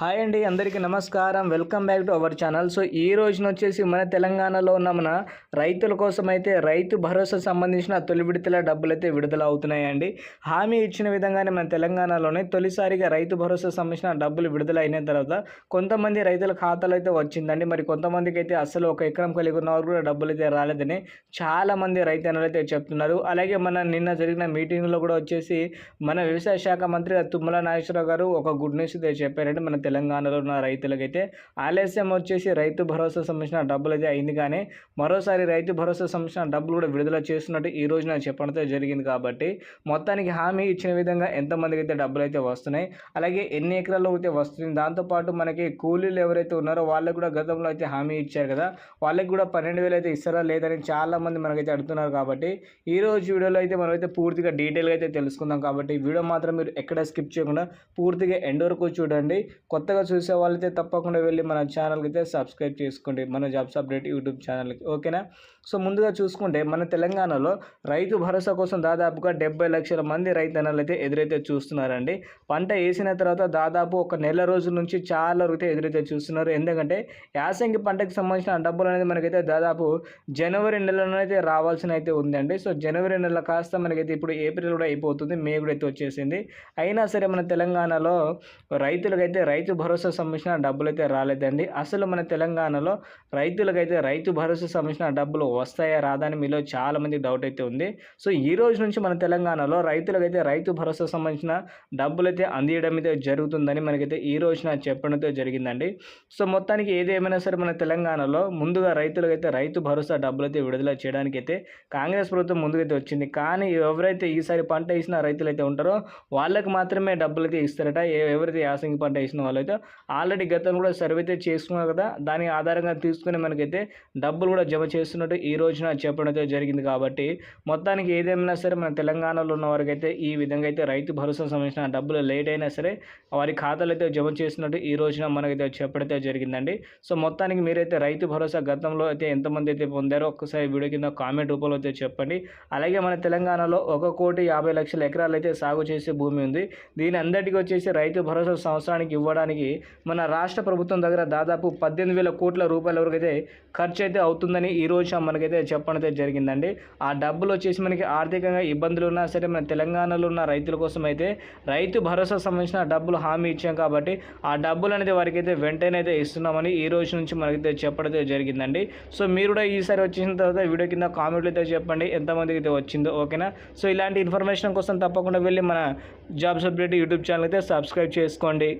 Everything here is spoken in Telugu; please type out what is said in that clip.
హాయ్ అండి అందరికీ నమస్కారం. Welcome back to our channel. So ఈ రోజున వచ్చేసి మన తెలంగాణలో ఉన్న మన రైతుల కోసం అయితే రైతు భరోసా సంబంధించిన తొలి విడతల డబ్బులు అయితే విడుదల అవుతున్నాయండి. హామీ ఇచ్చిన విధంగానే మన తెలంగాణలోనే తొలిసారిగా రైతు భరోసా సంబంధించిన డబ్బులు విడుదల అయిన తర్వాత కొంతమంది రైతుల ఖాతాలో అయితే వచ్చిందండి. మరి కొంతమందికి అయితే అసలు ఒక ఎకరం కలిగి ఉన్న వారు కూడా డబ్బులు అయితే రాలేదని చాలామంది రైతన్నలు అయితే చెప్తున్నారు. అలాగే మన నిన్న జరిగిన మీటింగ్లో కూడా వచ్చేసి మన వ్యవసాయ శాఖ మంత్రి తుమ్మల నాగేశ్వరరావు గారు ఒక గుడ్ న్యూస్ అయితే చెప్పారంటే మన తెలంగాణలో ఉన్న రైతులకైతే ఆలస్యం వచ్చేసి రైతు భరోసా సంబంధించిన డబ్బులు అయితే అయింది. కానీ మరోసారి రైతు భరోసా సంబంధించిన డబ్బులు కూడా విడుదల చేస్తున్నట్టు ఈ రోజు నాకు చెప్పడంతో జరిగింది కాబట్టి మొత్తానికి హామీ ఇచ్చిన విధంగా ఎంతమందికి అయితే డబ్బులు అయితే వస్తున్నాయి అలాగే ఎన్ని ఎకరాల్లో అయితే వస్తుంది దాంతోపాటు మనకి కూలీలు ఎవరైతే ఉన్నారో వాళ్ళకు కూడా గతంలో అయితే హామీ ఇచ్చారు కదా వాళ్ళకి కూడా పన్నెండు వేలు అయితే ఇస్తారా లేదని చాలామంది మనకైతే అడుగుతున్నారు కాబట్టి ఈ రోజు వీడియోలో అయితే మనమైతే పూర్తిగా డీటెయిల్గా అయితే తెలుసుకుందాం కాబట్టి వీడియో మాత్రం మీరు ఎక్కడ స్కిప్ చేయకుండా పూర్తిగా ఎండ్ వరకు చూడండి. కొత్తగా చూసే వాళ్ళైతే తప్పకుండా వెళ్ళి మన ఛానల్కి అయితే సబ్స్క్రైబ్ చేసుకోండి. మన జాబ్స్ అప్డేట్ యూట్యూబ్ ఛానల్కి ఓకేనా? సో ముందుగా చూసుకుంటే మన తెలంగాణలో రైతు భరోసా కోసం దాదాపుగా డెబ్బై లక్షల మంది రైతన్నలు అయితే ఎదురైతే చూస్తున్నారండి. పంట వేసిన తర్వాత దాదాపు ఒక నెల రోజుల నుంచి చాలా వరకు అయితే ఎదురైతే చూస్తున్నారు. ఎందుకంటే యాసంగి పంటకు సంబంధించిన డబ్బులు అనేది మనకైతే దాదాపు జనవరి నెలలోనైతే రావాల్సిన అయితే ఉందండి. సో జనవరి నెల కాస్త మనకైతే ఇప్పుడు ఏప్రిల్ కూడా అయిపోతుంది. మే కూడా అయితే వచ్చేసింది. అయినా సరే మన తెలంగాణలో రైతులకైతే రైతు రైతు భరోసా సంబంధించిన డబ్బులు అయితే రాలేదండి. అసలు మన తెలంగాణలో రైతులకైతే రైతు భరోసా సంబంధించిన డబ్బులు వస్తాయా రాదని మీలో చాలామంది డౌట్ అయితే ఉంది. సో ఈ రోజు నుంచి మన తెలంగాణలో రైతులకైతే రైతు భరోసా సంబంధించిన డబ్బులు అయితే అందియడం అయితే జరుగుతుందని మనకైతే ఈ రోజున చెప్పడంతో జరిగిందండి. సో మొత్తానికి ఏదేమైనా సరే మన తెలంగాణలో ముందుగా రైతులకైతే రైతు భరోసా డబ్బులు అయితే విడుదల చేయడానికి అయితే కాంగ్రెస్ ప్రభుత్వం ముందుకైతే వచ్చింది. కానీ ఎవరైతే ఈసారి పంట వేసిన రైతులు అయితే ఉంటారో వాళ్ళకి మాత్రమే డబ్బులు అయితే ఇస్తారట. ఎవరైతే యాసంగి పంట వేసిన వాళ్ళైతే ఆల్రెడీ గతంలో కూడా సర్వే అయితే చేసుకున్నారు కదా దాని ఆధారంగా తీసుకుని మనకైతే డబ్బులు కూడా జమ చేస్తున్నట్టు ఈ రోజున చెప్పడం అయితే జరిగింది కాబట్టి మొత్తానికి ఏదేమైనా సరే మన తెలంగాణలో ఉన్న వారికైతే ఈ విధంగా అయితే రైతు భరోసా సంబంధించిన డబ్బులు లేట్ అయినా సరే వారి ఖాతాలు అయితే జమ చేస్తున్నట్టు ఈ రోజున మనకైతే చెప్పడైతే జరిగిందండి. సో మొత్తానికి మీరైతే రైతు భరోసా గతంలో అయితే ఎంతమంది అయితే పొందారో ఒక్కసారి వీడియో కింద కామెంట్ రూపంలో అయితే చెప్పండి. అలాగే మన తెలంగాణలో ఒక కోటి యాభై లక్షల ఎకరాలు అయితే సాగు చేసే భూమి ఉంది. దీని అందరికీ వచ్చేసి రైతు భరోసా సంవత్సరానికి ఇవ్వడానికి మన రాష్ట్ర ప్రభుత్వం దగ్గర దాదాపు పద్దెనిమిది వేల కోట్ల రూపాయల వరకు అయితే ఖర్చు అయితే అవుతుందని ఈ రోజు మనకైతే చెప్పడం అయితే జరిగిందండి. ఆ డబ్బులు వచ్చేసి మనకి ఆర్థికంగా ఇబ్బందులు ఉన్నా సరే మన తెలంగాణలో ఉన్న రైతుల కోసం అయితే రైతు భరోసా సంబంధించిన డబ్బులు హామీ ఇచ్చాం కాబట్టి ఆ డబ్బులు అనేది వారికి అయితే వెంటనే అయితే ఇస్తున్నామని ఈ రోజు నుంచి మనకైతే చెప్పడం జరిగిందండి. సో మీరు కూడా ఈసారి వచ్చిన తర్వాత వీడియో కింద కామెంట్లు అయితే చెప్పండి ఎంతమందికి అయితే వచ్చిందో ఓకేనా? సో ఇలాంటి ఇన్ఫర్మేషన్ కోసం తప్పకుండా వెళ్ళి మన జాబ్స్ అప్డేట్ యూట్యూబ్ ఛానల్ అయితే సబ్స్క్రైబ్ చేసుకోండి.